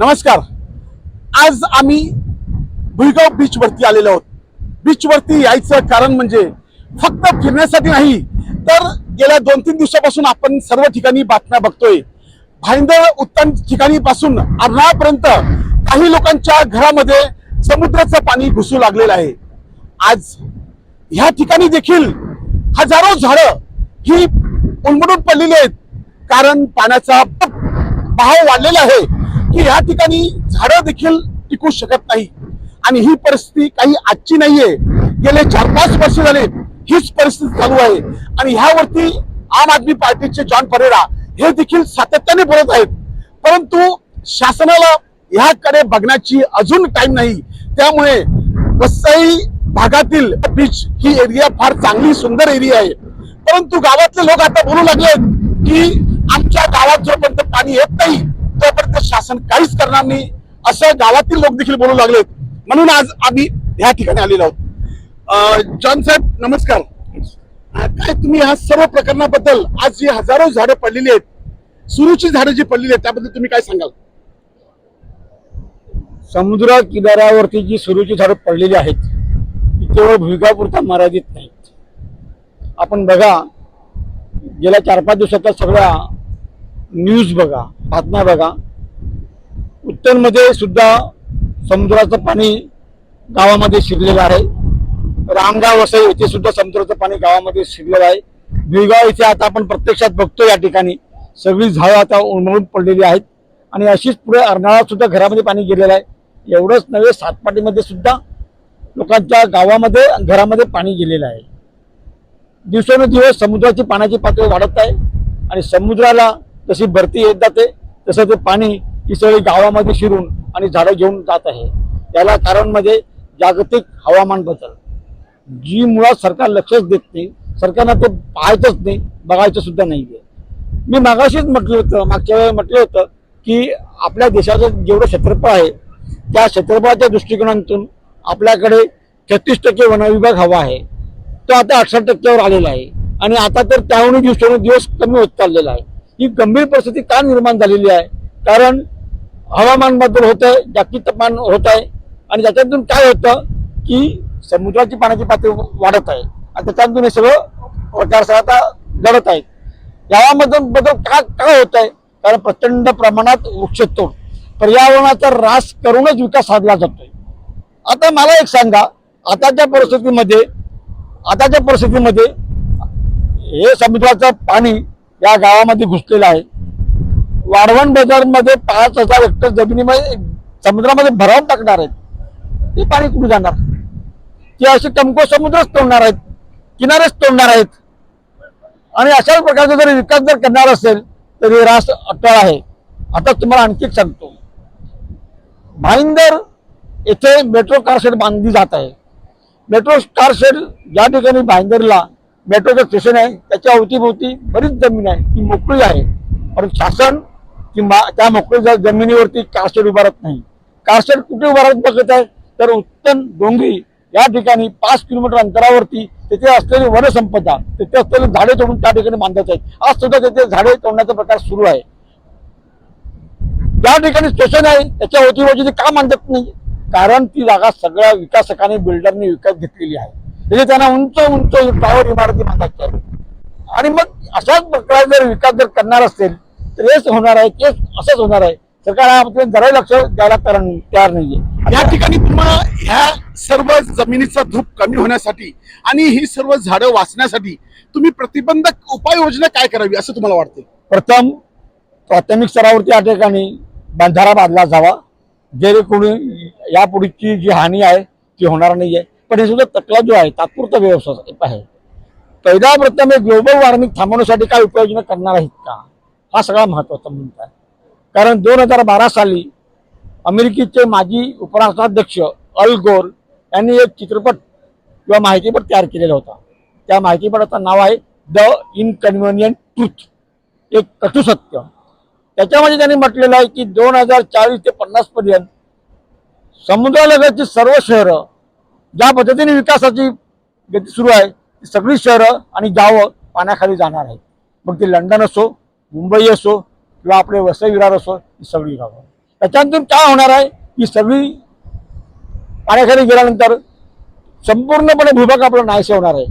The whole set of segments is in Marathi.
नमस्कार. आज आम्ही भुईगाव बीच वरती आलेलो आहोत. बीच वरती यायचं कारण म्हणजे फक्त फिरण्यासाठी नाही तर गेल्या दोन तीन दिवसापासून आपण सर्व ठिकाणी बातम्या बघतोय. भाईंदर उत्तम ठिकाणी पासून अर्णापर्यंत काही लोकांच्या घरामध्ये समुद्राचं पाणी घुसू लागलेलं आहे. आज ह्या ठिकाणी देखील हजारो झाडं ही उलमडून पडलेली आहेत कारण पाण्याचा भाव वाढलेला आहे. की ह्या ठिकाणी झाडं देखील टिकू शकत नाही. आणि ही परिस्थिती काही आजची नाहीये. गेले चार पाच वर्ष झाले हीच परिस्थिती चालू आहे. आणि ह्यावरती आम आदमी पार्टीचे जॉन परेरा हे देखील सातत्याने बोलत आहेत. परंतु शासनाला ह्याकडे बघण्याची अजून टाइम नाही. त्यामुळे वसई भागातील बीच ही एरिया फार चांगली सुंदर एरिया आहे. परंतु गावातले लोक आता बोलू लागले की आमच्या गावात जोपर्यंत पाणी येत नाही तोपर्यंत शासन काहीच करणार नाही असं गावातील लोक देखील बोलू लागलेत. म्हणून आज आम्ही ह्या ठिकाणी आलेलो आहोत. जॉन साहेब नमस्कार. काय तुम्ही ह्या सर्व प्रकरणाबद्दल आज जी हजारो झाडं पडलेली आहेत सुरूची झाडं जी पडलेली आहेत त्याबद्दल तुम्ही काय सांगाल? समुद्र किनाऱ्यावरती जी सुरूची झाडं पडलेली आहेत ती केवळ भुईगापुरता मर्यादित नाहीत. आपण बघा गेल्या चार पाच दिवसाचा सगळ्या न्यूज बघा बातम्या बघा. उत्तरमध्ये सुद्धा समुद्राचं पाणी गावामध्ये शिरलेलं आहे. रामगाव वसई येथे सुद्धा समुद्राचं पाणी गावामध्ये शिरलेलं आहे. भुईगाव इथे आता आपण प्रत्यक्षात बघतो या ठिकाणी. सगळी झाडं आता उन्मळून पडलेली आहेत. आणि अशीच पुढे अर्नाळात सुद्धा घरामध्ये पाणी गेलेलं आहे. एवढंच नव्हे सातपाटीमध्ये सुद्धा लोकांच्या गावामध्ये घरामध्ये पाणी गेलेलं आहे. दिवसेंदिवस समुद्राची पाण्याची पातळी वाढत आहे आणि समुद्राला तशी भरती येत जाते तसं ते पाणी ही सगळी गावामध्ये शिरून आणि झाडं घेऊन जात आहे. त्याला कारण म्हणजे जागतिक हवामान बदल. जी मुळात सरकार लक्षच देत नाही सरकारनं ते पाहायचंच नाही बघायचं सुद्धा नाही आहे मी मागाशीच म्हटलं होतं मागच्या वेळेला म्हटलं होतं की आपल्या देशाचं जेवढं क्षेत्रफळ आहे त्या क्षेत्रफळाच्या दृष्टिकोनातून आपल्याकडे छत्तीस टक्के वनविभाग हवा आहे. तो आता अठरा टक्क्यावर आलेला आहे. आणि आता तर त्याहून दिवसानुदिवस कमी होत चाललेला आहे. ही गंभीर परिस्थिती का निर्माण झालेली आहे? कारण हवामान बदल होत आहे जागतिक तापमान होत आहे आणि त्याच्यातून काय होतं की समुद्राची पाण्याची पातळी वाढत आहे. आणि त्याच्यातून हे सगळं प्रकार आता घडत आहेत. यामधून बदल का काय होत आहे कारण प्रचंड प्रमाणात वृक्षतोड. पर्यावरणाचा ऱ्हास करूनच विकास साधला जातोय. आता मला एक सांगा आताच्या परिस्थितीमध्ये आताच्या परिस्थितीमध्ये हे समुद्राचं पाणी या गावामध्ये घुसलेला आहे. वाढवण बाजारमध्ये पाच हजार हेक्टर जमिनीमध्ये समुद्रामध्ये भराव टाकणार आहेत. ते पाणी कुठे जाणार? ते असे कमको समुद्रच तोडणार आहेत. किनारेच तोडणार आहेत. आणि अशाच प्रकारचा जर विकास जर करणार असेल तर हे रास अटळ आहे. आता तुम्हाला आणखी एक सांगतो. भाईंदर येथे मेट्रो कार शेड बांधली जात आहे. मेट्रो कार शेड ज्या ठिकाणी भाईंदरला मेट्रोचं स्टेशन आहे त्याच्या अवतीभोवती बरीच जमीन आहे ती मोकळी आहे. परंतु शासन किंवा त्या मोकळी जमिनीवरती कारशेड उभारत नाही. कारशेड कुठे उभारत बघत आहे? तर उत्तम डोंगरी या ठिकाणी पाच किलोमीटर अंतरावरती तिथे असलेली वनसंपदा तिथे असलेली झाडे तोडून त्या ठिकाणी बांधत आहेत. आज सुद्धा तिथे झाडे तोडण्याचा प्रकार सुरू आहे. ज्या ठिकाणी स्टेशन आहे त्याच्या अवतीभोवती का बांधत नाही? कारण ती जागा सगळ्या विकासकाने बिल्डरने विकत घेतलेली आहे. म्हणजे त्यांना उंच उंच टावर इमारती बांधायच्या आणि मग अशाच प्रकारे जर विकास जर करणार असेल तर हेच होणार आहे तेच असंच होणार आहे. सरकार यामध्ये जरा लक्ष द्यायला तयार तयार नाहीये. या ठिकाणी तुम्हाला ह्या सर्व जमिनीचा धूप कमी होण्यासाठी आणि ही सर्व झाडं वाचण्यासाठी तुम्ही प्रतिबंधक उपाययोजना काय करावी असं तुम्हाला वाटते प्रथम प्राथमिक स्तरावरती या ठिकाणी बंधारा बांधला जावा. जेणेकरून यापुढची जी हानी आहे ती होणार नाही आहे पण हे सुद्धा तकला जो आहे तात्पुरता व्यवसाय आहे पहिला प्रथम हे ग्लोबल वॉर्मिंग थांबवण्यासाठी काय उपाययोजना करणार आहेत का? हा सगळा महत्त्वाचा मुद्दा आहे. कारण दोन हजार बारा साली अमेरिकेचे माजी उपराष्ट्राध्यक्ष अल गोर यांनी एक चित्रपट किंवा माहितीपट तयार केलेला होता. त्या माहितीपटाचं नाव आहे द इनकन्व्हिनियंट ट्रूथ. एक कटू सत्य. त्याच्यामध्ये त्यांनी म्हटलेलं आहे की दोन हजार चाळीस ते पन्नास पर्यंत समुद्रालगतची सर्व शहरं ज्या पद्धतीने विकासाची गती सुरू आहे ती सगळी शहरं आणि गावं पाण्याखाली जाणार आहेत. मग ते लंडन असो मुंबई असो किंवा आपले वसई विरार असो ही सगळी गावं. त्याच्यातून काय होणार आहे की सगळी पाण्याखाली गेल्यानंतर संपूर्णपणे भूभाग आपला नाहीसे होणार आहे.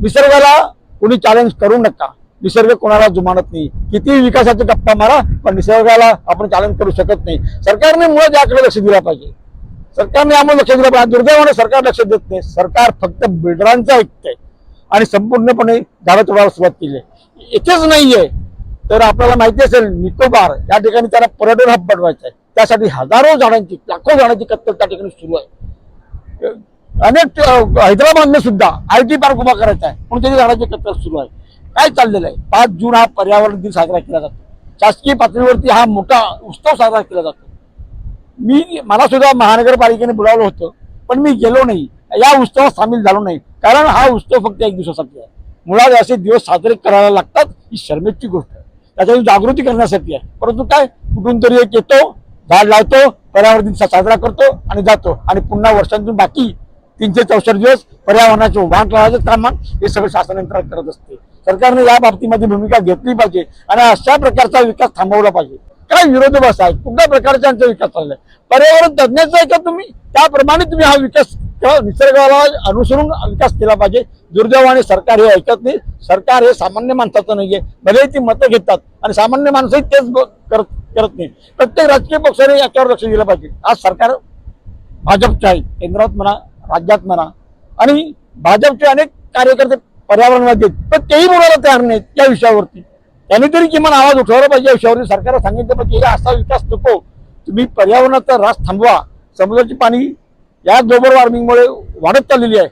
निसर्गाला कोणी चॅलेंज करू नका. निसर्ग कोणाला जुमानत नाही. किती विकासाचे गप्पा मारा पण निसर्गाला आपण चॅलेंज करू शकत नाही. सरकारने मुळात याकडे लक्ष दिलं पाहिजे. सरकारने यामुळे लक्ष दिलं पाहिजे. दुर्दैवाने सरकार लक्ष देत नाही. सरकार फक्त बिल्डरांचं ऐकतंय आणि संपूर्णपणे झाडं तोडायला सुरुवात केली आहे. इथेच नाहीये. तर आपल्याला माहिती असेल निकोबार या ठिकाणी त्याला पर्यटन हब बनवायचं आहे. त्यासाठी हजारो झाडांची लाखो झाडांची कत्तल त्या ठिकाणी सुरू आहे. अनेक हैदराबादने सुद्धा आय टी पार्क उभा करायचा आहे. म्हणून त्याची झाडाची कत्तल सुरू आहे. काय चाललेलं आहे? पाच जून हा पर्यावरण दिन साजरा केला जातो. शासकीय पातळीवरती हा मोठा उत्सव साजरा केला जातो. मी मला सुद्धा महानगरपालिकेने बोलावलं होतं पण मी गेलो नाही. या उत्सवात सामील झालो नाही. कारण हा उत्सव फक्त एक दिवसासाठी आहे. मुळात असे दिवस साजरे करायला लागतात ही शर्मेची गोष्ट आहे. जागृती करण्यासाठी आहे. परंतु काय कुठून तरी एक येतो झाड लावतो पर्यावरण दिन साजरा करतो आणि जातो. आणि पुन्हा वर्षांतून बाकी तीनशे चौसष्ट दिवस पर्यावरणाचे उभान लावायचं काम हे सगळं शासन यंत्रणा करत असते. सरकारने या बाबतीमध्ये भूमिका घेतली पाहिजे आणि अशा प्रकारचा विकास थांबवला पाहिजे. काय विरोधाभास आहे कुठल्या प्रकारचा यांचा विकास चाललाय पर्यावरण तज्ञाचा आहे का तुम्ही? त्याप्रमाणे तुम्ही हा विकास किंवा निसर्गाला अनुसरून विकास केला पाहिजे. दुर्दैवाने सरकार हे ऐकत नाही. सरकार हे सामान्य माणसाचं नाहीये. भले ती मतं घेतात आणि सामान्य माणसंही तेच करत करत नाही. प्रत्येक राजकीय पक्षाने याच्यावर लक्ष दिलं पाहिजे. आज सरकार भाजपचे आहे. केंद्रात म्हणा राज्यात म्हणा. आणि भाजपचे अनेक कार्यकर्ते पर्यावरणवादी आहेत. पण तेही बोलायला तयार नाहीत या विषयावरती. त्यांनी तरी किमान आवाज उठवला पाहिजे. या सरकारला सांगितलं पाहिजे. हे असा विकास नको. तुम्ही पर्यावरणाचा ऱ्हास थांबवा. समुद्राची पाणी या ग्लोबल वॉर्मिंगमुळे वाढत चाललेली आहे.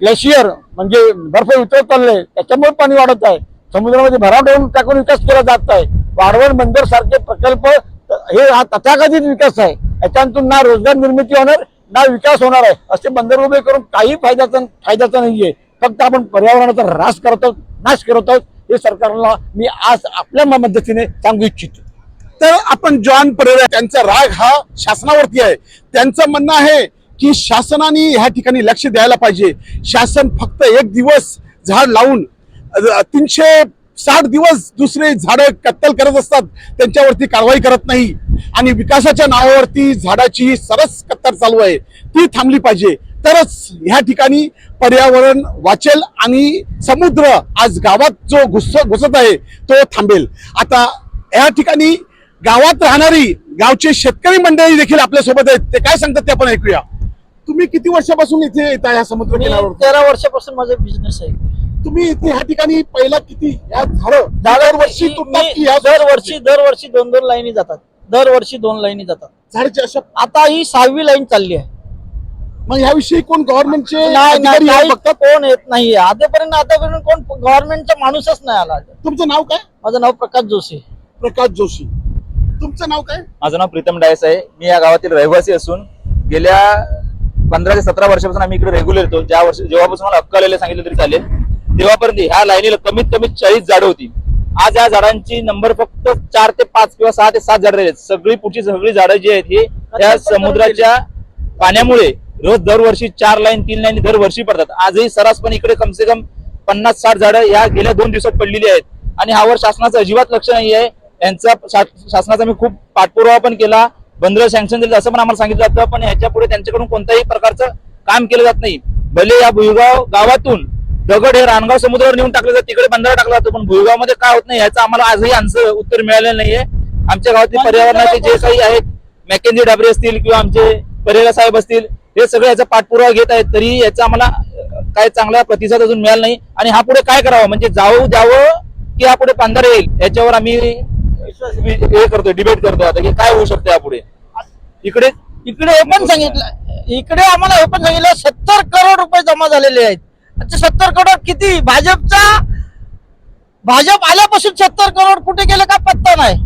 ग्लेशियर म्हणजे बर्फ वितळत चालले त्याच्यामुळे पाणी वाढत आहे. समुद्रामध्ये भराव टाकून विकास केला जात आहे वाढवण बंदर सारखे प्रकल्प हे हा तथाकथित विकास आहे. याच्यातून ना रोजगार निर्मिती होणार ना विकास होणार आहे. असे बंदर उभे करून काही फायद्याचा फायद्याचा नाहीये. फक्त आपण पर्यावरणाचा ऱ्हास करत आहोत नाश करत आहोत हे सरकारला मी आज आपल्या मदतीने सांगू इच्छितो. तर आपण जॉन परेरा त्यांचा राग हा शासनावरती आहे. त्यांचं म्हणणं आहे की शासनाने ह्या ठिकाणी लक्ष द्यायला पाहिजे. शासन फक्त एक दिवस झाड लावून तीनशे साठ दिवस दुसरे झाडं कत्तल करत असतात त्यांच्यावरती कारवाई करत नाही. आणि विकासाच्या नावावरती झाडाची सरस कत्तल चालू आहे. ती थांबली पाहिजे. तरच ह्या ठिकाणी पर्यावरण वाचेल आणि समुद्र आज गावात जो घुस घुसत आहे तो थांबेल. आता या ठिकाणी गावात राहणारी गावचे शेतकरी मंडळी देखील आपल्यासोबत आहेत. ते काय सांगतात ते आपण ऐकूया. तुम्ही किती वर्षापासून इथे येता या समुद्र किनाऱ्यावर तेरा वर्षापासून माझा बिझनेस आहे. तुम्ही इथे ह्या ठिकाणी पहिला किती? या झाडं? दरवर्षी दरवर्षी दरवर्षी दोन दोन लाईनी जातात. दरवर्षी दोन लाईनी जातात. झाडाची अशा आता ही सहावी लाईन चालली आहे. मग ह्याविषयी कोण गव्हर्नमेंटचे नाही नाही कोण येत नाहीये. आतापर्यंत आतापर्यंत कोण गव्हर्नमेंटचा माणूसच नाही आला. तुमचं नाव काय? माझं नाव प्रकाश जोशी. प्रकाश जोशी. तुमचं नाव काय? माझं नाव प्रीतम डायस आहे. मी या गावातील रहिवासी असून गेल्या पंधरा ते सतरा वर्षापासून आम्ही इकडे रेग्युलर येतो. ज्या वर्ष जेव्हापासून मला अक्कल आलेलं सांगितलं तरी चालेल. तेव्हापर्यंत ह्या लाईनीला कमीत कमी चाळीस झाडं होती. आज या झाडांची नंबर फक्त चार ते पाच किंवा सहा ते सात झाडं आहेत सगळी पुढची सगळी झाडं जी आहेत ही त्या समुद्राच्या पाण्यामुळे रोज दरवर्षी चार लाईन तीन लाईन दरवर्षी पडतात. आजही सरासपणे इकडे कमसे कम पन्नास साठ झाडं या गेल्या दोन दिवसात पडलेली आहेत. आणि ह्यावर शासनाचं अजिबात लक्ष नाही आहे. यांचा शासनाचा मी खूप पाठपुरावा पण केला. बंदर सँक्शन दिलं असं पण आम्हाला सांगितलं जातं. पण ह्याच्या पुढे त्यांच्याकडून कोणत्याही प्रकारचं काम केलं जात नाही. भले या भुईगाव गावातून दगड हे रानगाव समुद्रावर नेऊन टाकलं जातं तिकडे बंदर टाकला जातो. पण भुईगावमध्ये काय होत नाही याचं आम्हाला आजही आन्सर उत्तर मिळालेलं नाहीये. आमच्या गावातील पर्यावरणाचे जे काही आहेत मॅकेंजी डाबरे असतील किंवा आमचे परेरा साहेब असतील हे सगळे याचा पाठपुरावा घेत आहेत. तरी याचा आम्हाला काय चांगला प्रतिसाद अजून मिळाला नाही. आणि हा पुढे काय करावं? म्हणजे जाऊ द्यावं की हा पुढे पांढर येईल? याच्यावर आम्ही हे करतोय डिबेट करतोय आता की काय होऊ शकतं यापुढे इकडे? इकडे हे पण सांगितलं इकडे आम्हाला हे पण सांगितलं सत्तर करोड रुपये जमा झालेले आहेत. म्हणजे सत्तर करोड किती? भाजपचा? भाजप आल्यापासून सत्तर करोड कुठे गेले का पत्ता नाही.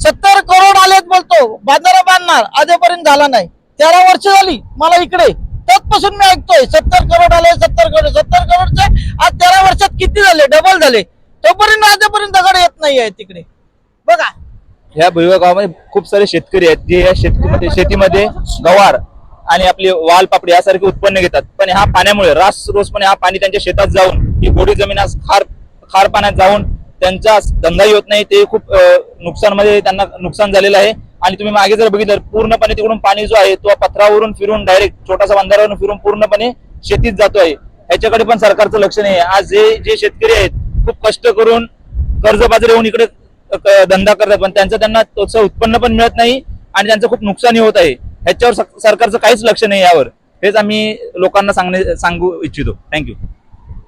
सत्तर करोड आलेत बोलतो. बांधारा बांधणार. आजपर्यंत झाला नाही. तेरा वर्ष झाली. मला इकडे. तत्पासून मी ऐकतोय. सत्तर करोड आले सत्तर करोड सत्तर करोडचे. आज तेरा वर्षात किती झाले? डबल झाले. तोपर्यंत आजपर्यंत दगड येत नाही आहे तिकडे. बघा. ह्या भुईवा गावामध्ये खूप सारे शेतकरी आहेत. जे या शेतीमध्ये शेतीमध्ये गवार आणि आपली वाल पापडी यासारखे उत्पन्न घेतात. पण ह्या पाण्यामुळे रास रोजपणे हा पाणी त्यांच्या शेतात जाऊन ही गोडी जमीन आज खार खार पाण्यात जाऊन त्यांचा धंदाही होत नाही ते खूप नुकसान नुकसानमध्ये त्यांना नुकसान झालेलं आहे. आणि तुम्ही मागे जर बघितलं पूर्णपणे तिकडून पाणी जो आहे तो पत्रावरून फिरून डायरेक्ट छोटासा बंधाऱ्यावरून फिरून पूर्णपणे शेतीत जातो आहे. ह्याच्याकडे पण सरकारचं लक्ष नाही आहे. आज जे जे शेतकरी आहेत खूप कष्ट करून कर्जबाजारी होऊन इकडे धंदा करतात. पण त्यांचं त्यांना तसं उत्पन्न पण मिळत नाही आणि त्यांचं खूप नुकसानही होत आहे. ह्याच्यावर सरकारचं काहीच लक्ष नाही यावर. हेच आम्ही लोकांना सांगणे सांगू इच्छितो. थँक्यू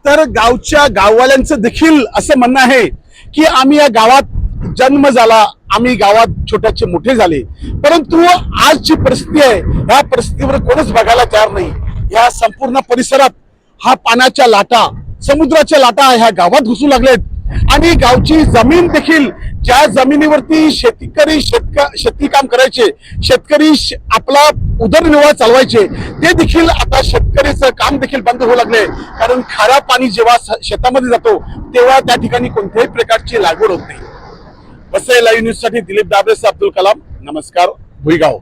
तर गावच्या गाववाल्यांचं देखील असं म्हणणं आहे की आम्ही या गावात जन्म झाला आम्ही गावात छोट्याचे मोठे झाले. परंतु आज जी परिस्थिती आहे ह्या परिस्थितीवर कोणच बघायला तयार नाही. ह्या संपूर्ण परिसरात हा पाण्याच्या लाटा समुद्राच्या लाटा ह्या गावात घुसू लागलेत. आणि गावची जमीन देखील ज्या जमिनीवरती शेतकरी शेतक शेती काम करायचे शेतकरी आपला उदरनिर्वाह चालवायचे ते देखील आता शेतकरीचं काम देखील बंद होऊ लागले. कारण खारा पाणी जेव्हा शेतामध्ये जातो तेव्हा त्या ठिकाणी कोणत्याही प्रकारची लागवड होत नाही. वसई लाईव्ह न्यूजसाठी दिलीप दाबरेस अब्दुल कलाम. नमस्कार. भुईगाव.